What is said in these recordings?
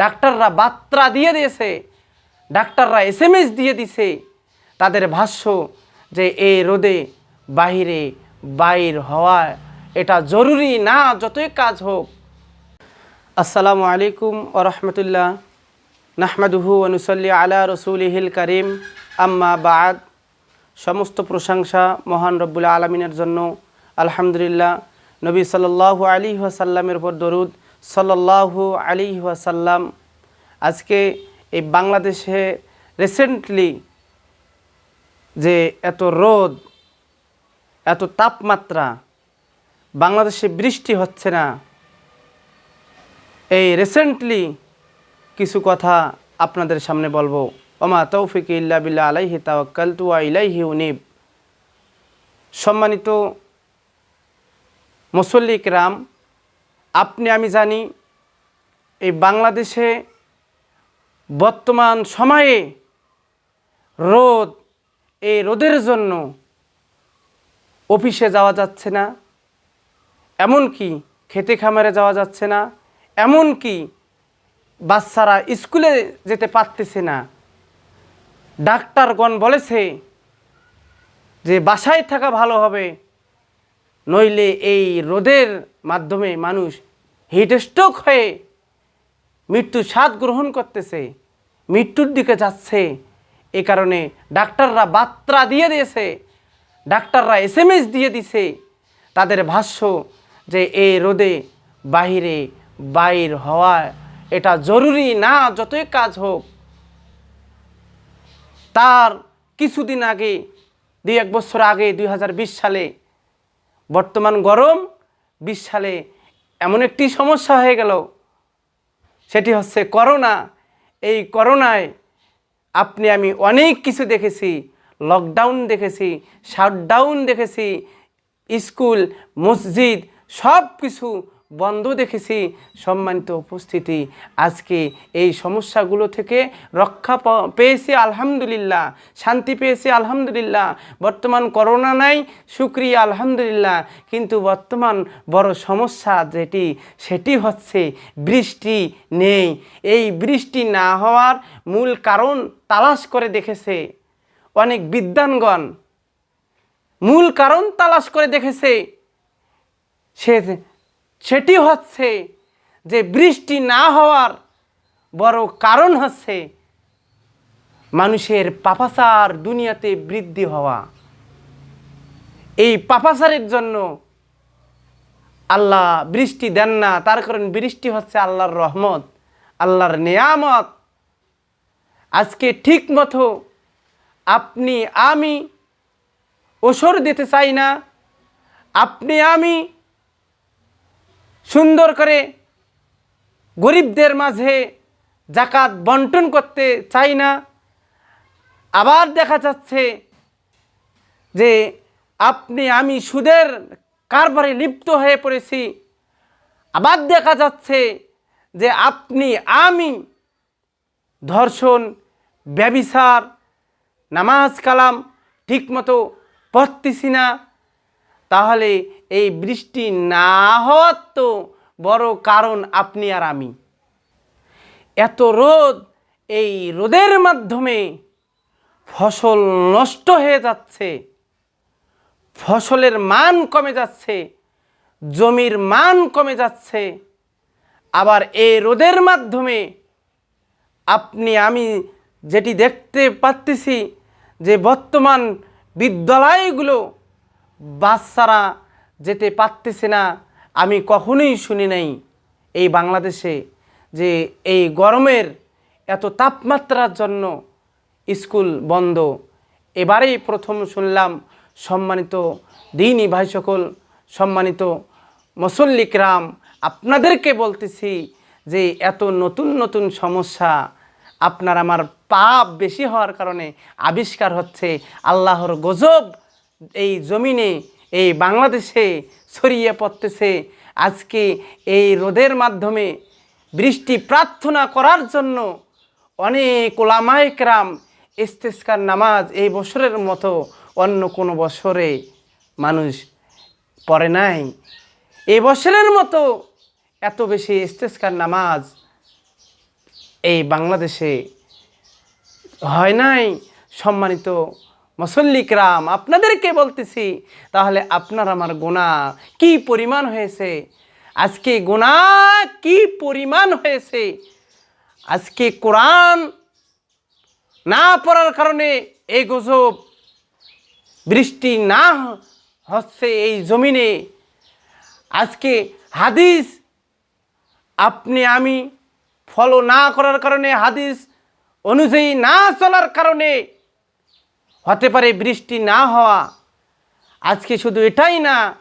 ডাক্তাররা বার্তা দিয়ে দিয়েছে। ডাক্তাররা এস এম এস দিয়ে দিছে। তাদের ভাষ্য যে এই রোদে বাহিরে বাইর হওয়া এটা জরুরি না, যতই কাজ হোক। আসসালামু আলাইকুম ও রহমতুল্লাহ। নাহমাদুহু অনুসল্লি আলা রসুলিহিল করিম। আম্মা বাদ। সমস্ত প্রশংসা মহান রব্বুল আলমিনের জন্য। আলহামদুলিল্লাহ। নবী সাল্লাল্লাহু আলী ওয়াসাল্লামের উপর দরুদ। সাল্লাল্লাহু আলী ওয়াসাল্লাম আজকে এই বাংলাদেশে রিসেন্টলি যে এত রোদ, এত তাপমাত্রা, বাংলাদেশে বৃষ্টি হচ্ছে না, এই রিসেন্টলি কিছু কথা আপনাদের সামনে বলব। ওমা তৌফিক ইল্লা বিল্লা আলাইহি তাওয়াক্কাল তুয়া ইলাইহি উনিব। সম্মানিত মুসল্লিক রাম আপনি, আমি জানি এই বাংলাদেশে বর্তমান সময়ে রোদ, এই রোদের জন্য অফিসে যাওয়া যাচ্ছে না, এমনকি খেতে খামারে যাওয়া যাচ্ছে না, এমনকি বাচ্চারা স্কুলে যেতে পারতেছে না। ডাক্তারগণ বলেছে যে বাসায় থাকা ভালো হবে, নইলে এই রোদের মাধ্যমে মানুষ হিট স্ট্রোক হয়ে মৃত্যু স্বাদ গ্রহণ করতেছে, মৃত্যুর দিকে যাচ্ছে। এ কারণে ডাক্তাররা বার্তা দিয়ে দিয়েছে, ডাক্তাররা এস এম এস দিয়ে দিছে। তাদের ভাষ্য যে এই রোদে বাহিরে বাইর হওয়া এটা জরুরি না, যতই কাজ হোক। তার কিছুদিন আগে, দুই এক বছর আগে, দুই হাজার বিশ সালে, বর্তমান গরম, বিশ সালে এমন একটি সমস্যা হয়ে গেল। সেটি হচ্ছে করোনা। এই করোনায় আপনি, আমি অনেক কিছু দেখেছি। লকডাউন দেখেছি শাটডাউন দেখেছি, স্কুল, মসজিদ সব কিছু বন্ধ দেখেছি সম্মানিত উপস্থিতি। আজকে এই সমস্যাগুলো থেকে রক্ষা পেয়েছি আলহামদুলিল্লাহ, শান্তি পেয়েছি আলহামদুলিল্লাহ। বর্তমান করোনা নাই সুক্রিয়া আলহামদুলিল্লাহ। কিন্তু বর্তমান বড় সমস্যা যেটি, সেটি হচ্ছে বৃষ্টি নেই। এই বৃষ্টি না হওয়ার মূল কারণ তালাশ করে দেখেছে অনেক বিদ্বানগণ। মূল কারণ তালাশ করে দেখেছে সে সেটি হচ্ছে যে বৃষ্টি না হওয়ার বড় কারণ হচ্ছে মানুষের পাপাচার দুনিয়াতে বৃদ্ধি হওয়া। এই পাপাচারের জন্য আল্লাহ বৃষ্টি দেন না, তার কারণ বৃষ্টি হচ্ছে আল্লাহর রহমত, আল্লাহর নেয়ামত। আজকে ঠিক মতো আপনি আমি ওসর দিতে চাই না, আপনি আমি সুন্দর করে গরিবদের মাঝে জাকাত বন্টন করতে চাই না। আবার দেখা যাচ্ছে যে আপনি, আমি সুদের কারবারে লিপ্ত হয়ে পড়েছি। আবার দেখা যাচ্ছে যে আপনি, আমি ধর্ষণ, ব্যবিচার নামাজ কালাম ঠিকমতো পড়তেছি না। তাহলে এই বৃষ্টি না হওয়ার তো বড় কারণ আপনি আর আমি। এত রোদ এই রোদের মাধ্যমে ফসল নষ্ট হয়ে যাচ্ছে, ফসলের মান কমে যাচ্ছে, জমির মান কমে যাচ্ছে। আবার এই রোদের মাধ্যমে আপনি, আমি যেটি দেখতে পাচ্তেছি যে বর্তমান বিদ্যালয়গুলো বাচ্চারা যেতে পারতেছে না, আমি কখনোই শুনি নাই এই বাংলাদেশে যে এই গরমের এত তাপমাত্রার জন্য স্কুল বন্ধ। এবারেই প্রথম শুনলাম সম্মানিত দিনই ভাই সকল সম্মানিত মুসল্লিকরাম আপনাদেরকে বলতেছি যে এত নতুন নতুন সমস্যা আপনার আমার পাপ বেশি হওয়ার কারণে আবিষ্কার হচ্ছে আল্লাহর গজব এই জমিনে, এই বাংলাদেশে ছড়িয়ে পড়তেছে। আজকে এই রোদের মাধ্যমে বৃষ্টি প্রার্থনা করার জন্য অনেক ওলামাইকরাম ইস্তেস্কার নামাজ এই বছরের মতো অন্য কোনো বছরে মানুষ পড়ে নাই। এই বছরের মতো এত বেশি ইস্তেস্কার নামাজ এই বাংলাদেশে হয় নাই। সম্মানিত মুসল্লিকরাম আপনাদেরকে বলতেছি, তাহলে আপনার আমার গোনা কি পরিমাণ হয়েছে? আজকে গোনা কি পরিমাণ হয়েছে? আজকে কোরআন না পড়ার কারণে এই গজব, বৃষ্টি না হচ্ছে এই জমিনে। আজকে হাদিস, আপনি আমি ফলো না করার কারণে, হাদিস অনুযায়ী না চলার কারণে হতে পারে বৃষ্টি না হওয়া। আজকে শুধু এটাই না,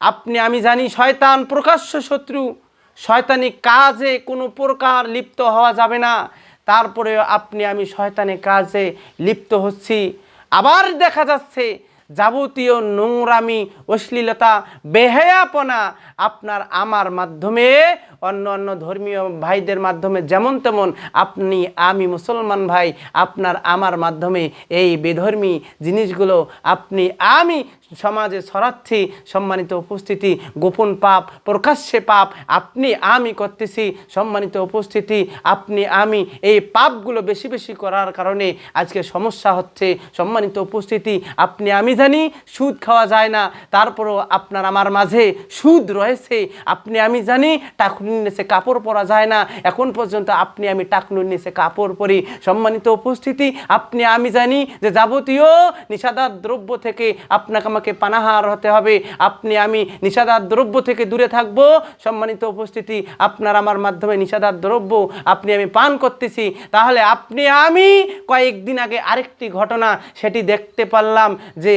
আপনি, আমি জানি শয়তান প্রকাশ্য শত্রু। শয়তানি কাজে কোনো প্রকার লিপ্ত হওয়া যাবে না। তারপরে আপনি, আমি শয়তানি কাজে লিপ্ত হচ্ছি। আবার দেখা যাচ্ছে যাবতীয় নোংরামি, অশ্লীলতা, বেহেয়াপনা আপনার আমার মাধ্যমে, অন্য অন্য ধর্মীয় ভাইদের মাধ্যমে যেমন তেমন আপনি, আমি মুসলমান ভাই, আপনার আমার মাধ্যমে এই বেধর্মী জিনিসগুলো আপনি, আমি সমাজে ছড়াচ্ছি সম্মানিত উপস্থিতি, গোপন পাপ, প্রকাশ্যে পাপ, আপনি, আমি করতেছি, সম্মানিত উপস্থিতি, আপনি, আমি, এই পাপগুলো বেশি বেশি করার কারণে আজকে সমস্যা হচ্ছে, সম্মানিত উপস্থিতি, আপনি, আমি জানি সুদ খাওয়া যায় না, তারপরও আপনার আমার মাঝে সুদ রয়েছে, আপনি, আমি জানি টাকুনির নিচে কাপড় পরা যায় না, এখন পর্যন্ত আপনি, আমি টাকনুর নিচে কাপড় পরি, সম্মানিত উপস্থিতি, আপনি, আমি জানি যে যাবতীয় নিষাদার দ্রব্য থেকে আপনাকে আমাকে পানাহার হতে হবে। আপনি, আমি নিষাদার দ্রব্য থেকে দূরে থাকব। সম্মানিত উপস্থিতি, আপনার আমার মাধ্যমে নিষাদার দ্রব্য আপনি, আমি পান করতেছি। তাহলে আপনি, আমি কয়েকদিন আগে আরেকটি ঘটনা সেটি দেখতে পারলাম যে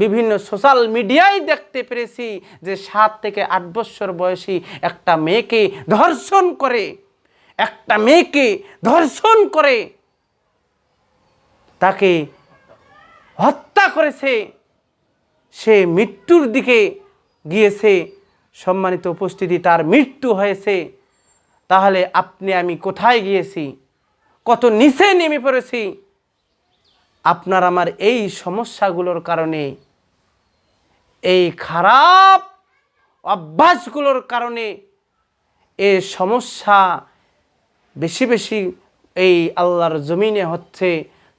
বিভিন্ন সোশ্যাল মিডিয়ায় দেখতে পেরেছি যে সাত থেকে আট বছর বয়সী একটা মেয়েকে ধর্ষণ করে। একটা মেয়েকে ধর্ষণ করে। তাকে হত্যা করেছে। সে মৃত্যুর দিকে গিয়েছে, সম্মানিত উপস্থিতি, তার মৃত্যু হয়েছে। তাহলে আপনি আমি কোথায় গিয়েছি? কত নিচে নেমে পড়েছি? আপনার আমার এই সমস্যাগুলোর কারণে, এই খারাপ অভ্যাসগুলোর কারণে এ সমস্যা বেশি বেশি এই আল্লাহর জমিনে হচ্ছে।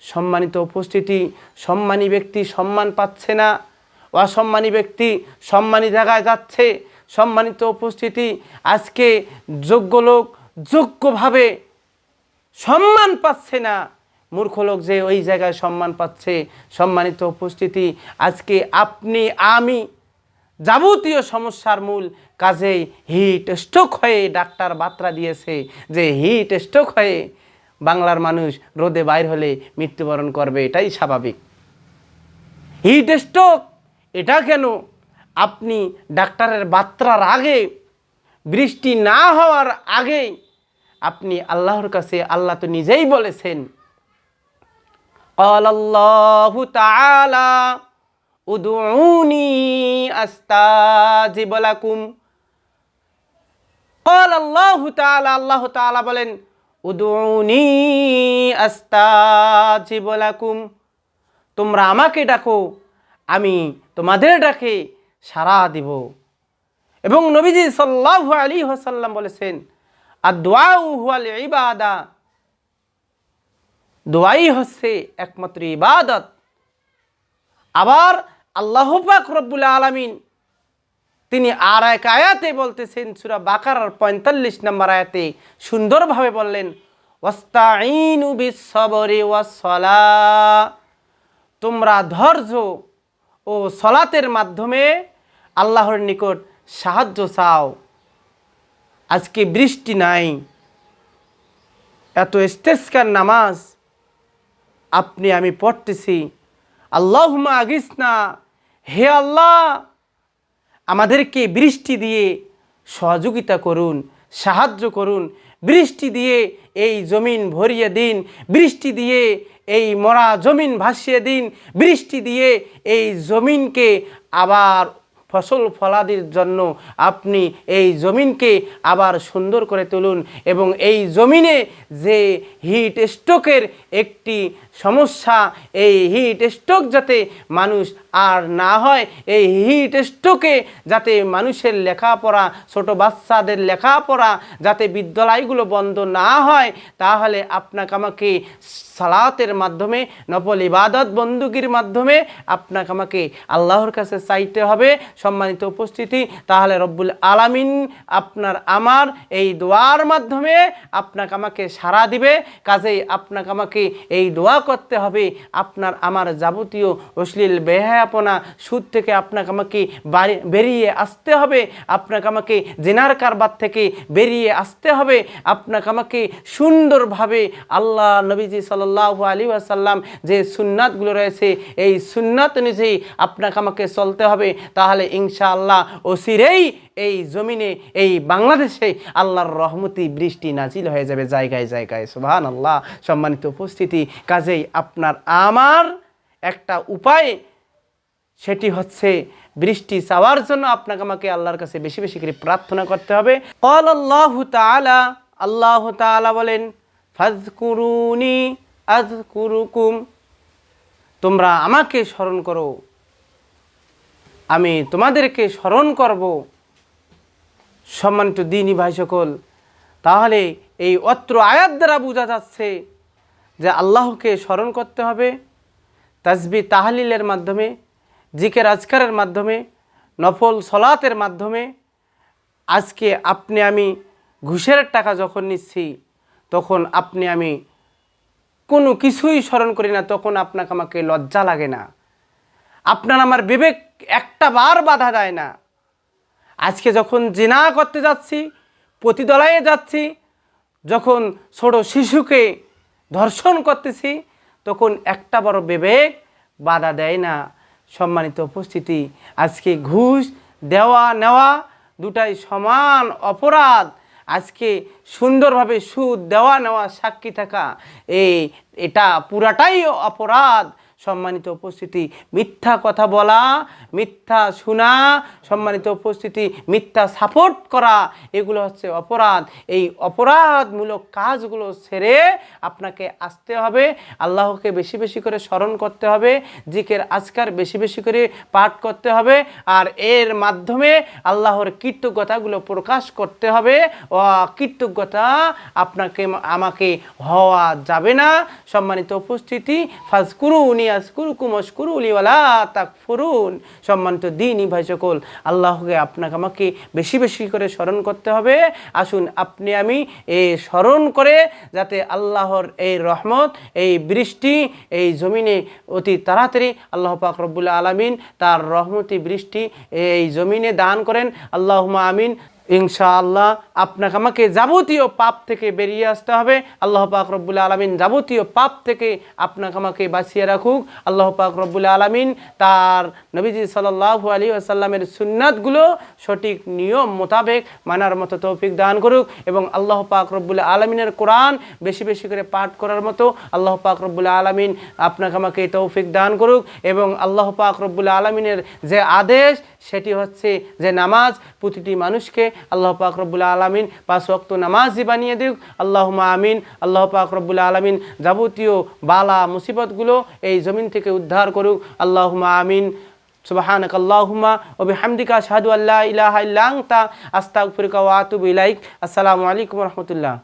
সম্মানিত উপস্থিতি, সম্মানী ব্যক্তি সম্মান পাচ্ছে না। অসম্মানী ব্যক্তি সম্মানী জায়গায় যাচ্ছে, সম্মানিত উপস্থিতি। আজকে যোগ্য লোক যোগ্যভাবে সম্মান পাচ্ছে না। মূর্খ লোক যে ওই জায়গায় সম্মান পাচ্ছে, সম্মানিত উপস্থিতি। আজকে আপনি, আমি যাবতীয় সমস্যার মূল কাজেই হিট স্ট্রোক হয়ে ডাক্তার বার্তা দিয়েছে যে হিট স্ট্রোক হয়ে বাংলার মানুষ রোদে বাইর হলে মৃত্যুবরণ করবে, এটাই স্বাভাবিক। হিট স্ট্রোক এটা কেন আপনি ডাক্তারের বার্তার আগে বৃষ্টি না হওয়ার আগেই আপনি আল্লাহর কাছে আল্লাহ তো নিজেই বলেছেন قال الله تعالى ادعوني استجب لكم قال الله تعالى আল্লাহ তাআলা বলেন উদুনি আস্তাজিব লাকুম তোমরা আমাকে ডাকো আমি তোমাদের ডাকে সাড়া দিব। এবং নবীজি সাল্লাল্লাহু আলাইহি ওয়াসাল্লাম বলেছেন আর দোয়া হুয়াল ইবাদা। দোয়াই হচ্ছে একমাত্র ইবাদত। আবার আল্লাহ পাক রব্বুল আলামিন তিনি আর এক আয়াতে বলতেছেন, সুরা বাকার পঁয়তাল্লিশ নম্বর আয়াতে সুন্দরভাবে বললেন ওয়াস্তাইনু বিসবরে ওয়াসলা তোমরা ধৈর্য ও সলাতের মাধ্যমে আল্লাহর নিকট সাহায্য চাও। আজকে বৃষ্টি নাই। এত ইস্তেস্কার নামাজ আপনি আমি পড়তেছি। আল্লাহুমা আগিস না হে আল্লাহ, আমাদেরকে বৃষ্টি দিয়ে সহযোগিতা করুন, সাহায্য করুন। বৃষ্টি দিয়ে এই জমিন ভরিয়ে দিন, বৃষ্টি দিয়ে এই মরা জমিন ভাসিয়ে দিন, বৃষ্টি দিয়ে এই জমিনকে আবার ফসল ফলাদির জন্য আপনি এই জমিনকে আবার সুন্দর করে তুলুন এবং এই জমিনে যে হিট স্ট্রোকের একটি সমস্যা, এই হিট স্ট্রোক যাতে মানুষ আর না হয়, এই হিট স্ট্রোকে যাতে মানুষের লেখাপড়া, ছোট বাচ্চাদের লেখাপড়া যাতে বিদ্যালয়গুলো বন্ধ না হয়, তাহলে আপনাকে আমাকে সালাতের মাধ্যমে, নফল ইবাদত, বন্দুকির মাধ্যমে আপনাকে আমাকে আল্লাহর কাছে চাইতে হবে। সম্মানিত উপস্থিতি। তাহলে রব্বুল আলামিন আপনার, আমার এই দোয়ার মাধ্যমে আপনাকে আমাকে সাড়া দিবে। কাজেই আপনাকে আমাকে এই দোয়া করতে হবে। আপনার আমার যাবতীয় অশ্লীল বেহায়াপনা, সুদ থেকে আপনাকে আমাকে বেরিয়ে আসতে হবে। আপনাকে আমাকে জেনার কারবার থেকে বেরিয়ে আসতে হবে। আপনাকে আমাকে সুন্দরভাবে আল্লাহ নবীজি সাল্লাহ আলী আসাল্লাম যে সুন্নাতগুলো রয়েছে, এই সুন্নাত অনুযায়ী আপনাকে আমাকে চলতে হবে। তাহলে ইনশাআল্লাহ। ওসিরেই এই জমিনে, এই বাংলাদেশে আল্লাহর রহমতি বৃষ্টি নাজিল হয়ে যাবে জায়গায় জায়গায়। সুবহান আল্লাহ সম্মানিত উপস্থিতি, কাজেই আপনার আমার একটা উপায়, সেটি হচ্ছে বৃষ্টি চাওয়ার জন্য আপনাকে আমাকে আল্লাহর কাছে বেশি বেশি করে প্রার্থনা করতে হবে। কল আল্লাহ তালা আল্লাহ তালা বলেন ফাজকুরুনি আজকুরুকুম তোমরা আমাকে স্মরণ করো। আমি তোমাদেরকে স্মরণ করব। সম্মানিত দিনই ভাই সকল, তাহলে এই অত্র আয়াত দ্বারা বোঝা যাচ্ছে যে আল্লাহকে স্মরণ করতে হবে তাসবি তাহলিলের মাধ্যমে, জিকের আজকারের মাধ্যমে, নফল সলাতের মাধ্যমে। আজকে আপনি আমি ঘুষের টাকা যখন নিচ্ছি, তখন আপনি আমি কোনো কিছুই স্মরণ করি না, তখন আপনাকে আমাকে লজ্জা লাগে না। আপনার আমার বিবেক একটা বার বাধা দেয় না। আজকে যখন জিনা করতে যাচ্ছি প্রতিদলায় যাচ্ছি, যখন ছোট শিশুকে ধর্ষণ করতেছি, তখন একটা বড় বিবেক বাধা দেয় না। সম্মানিত উপস্থিতি, আজকে ঘুষ দেওয়া নেওয়া দুটাই সমান অপরাধ। আজকে সুন্দরভাবে সুদ দেওয়া নেওয়া সাক্ষী থাকা, এই, এটা পুরাটাই অপরাধ। সম্মানিত উপস্থিতি, মিথ্যা কথা বলা, মিথ্যা শোনা, সম্মানিত উপস্থিতি, মিথ্যা সাপোর্ট করা, এগুলো হচ্ছে অপরাধ। এই অপরাধমূলক কাজগুলো সেরে আপনাকে আসতে হবে, আল্লাহকে বেশি বেশি করে স্মরণ করতে হবে, জিকের আজকার বেশি বেশি করে পাঠ করতে হবে, আর এর মাধ্যমে আল্লাহর কৃতজ্ঞতাগুলো প্রকাশ করতে হবে। ও কৃতজ্ঞতা আপনাকে, আমাকে হওয়া যাবে না। সম্মানিত উপস্থিতি ফাজকুরু উনিয়াস কুরু কুমস কুরু উলিওয়ালা তাক সম্মানিত দিনই ভাই সকল, আল্লাহকে আপনাকে আমাকে বেশি বেশি করে স্মরণ করতে হবে। আসুন, আপনি আমি এই স্মরণ করে যাতে আল্লাহর এই রহমত, এই বৃষ্টি, এই জমিনে অতি তাড়াতাড়ি আল্লাহ পাক রব্বুল আলমিন তার রহমতি বৃষ্টি এই জমিনে দান করেন। আল্লাহুমা আমিন। ইনশাআল্লাহ আপনাকে, আমাকে যাবতীয় পাপ থেকে বেরিয়ে আসতে হবে। আল্লাহ পাক রব্বুল আলমিন যাবতীয় পাপ থেকে আপনাকে, আমাকে বাঁচিয়ে রাখুক। আল্লাহ পাক রব্বুল আলমিন তার নবীজি সাল্লাহু আলী আসাল্লামের সুন্নাতগুলো সঠিক নিয়ম মোতাবেক মানার মতো তৌফিক দান করুক এবং আল্লাহ পাক রব্বুল আলমিনের কোরআন বেশি বেশি করে পাঠ করার মতো আল্লাহ পাক রব্বুল আলমিন আপনাকে, আমাকে তৌফিক দান করুক এবং আল্লাহ পাক রব্বুল আলমিনের যে আদেশ সেটি হচ্ছে যে নামাজ প্রতিটি মানুষকে আল্লাহ পাক রব্বুল আলমিন পাঁচ ওয়াক্ত নামাজই বানিয়ে দিক। আল্লাহ আমিন। আল্লাহ পাক রব্বুল আলমিন যাবতীয় বালা, মুসিবতগুলো এই জমিন থেকে উদ্ধার করুক। আল্লাহ আমিন। সুবাহানক আল্লাহুম্মা ও বিহামদিকা শাহাদু আল্লাহ ইলাহা ইল্লা আনতা। আস্তাগফিরুকা ওয়া আতুবু ইলাইক। আসসালামু আলাইকুম রাহমাতুল্লাহ।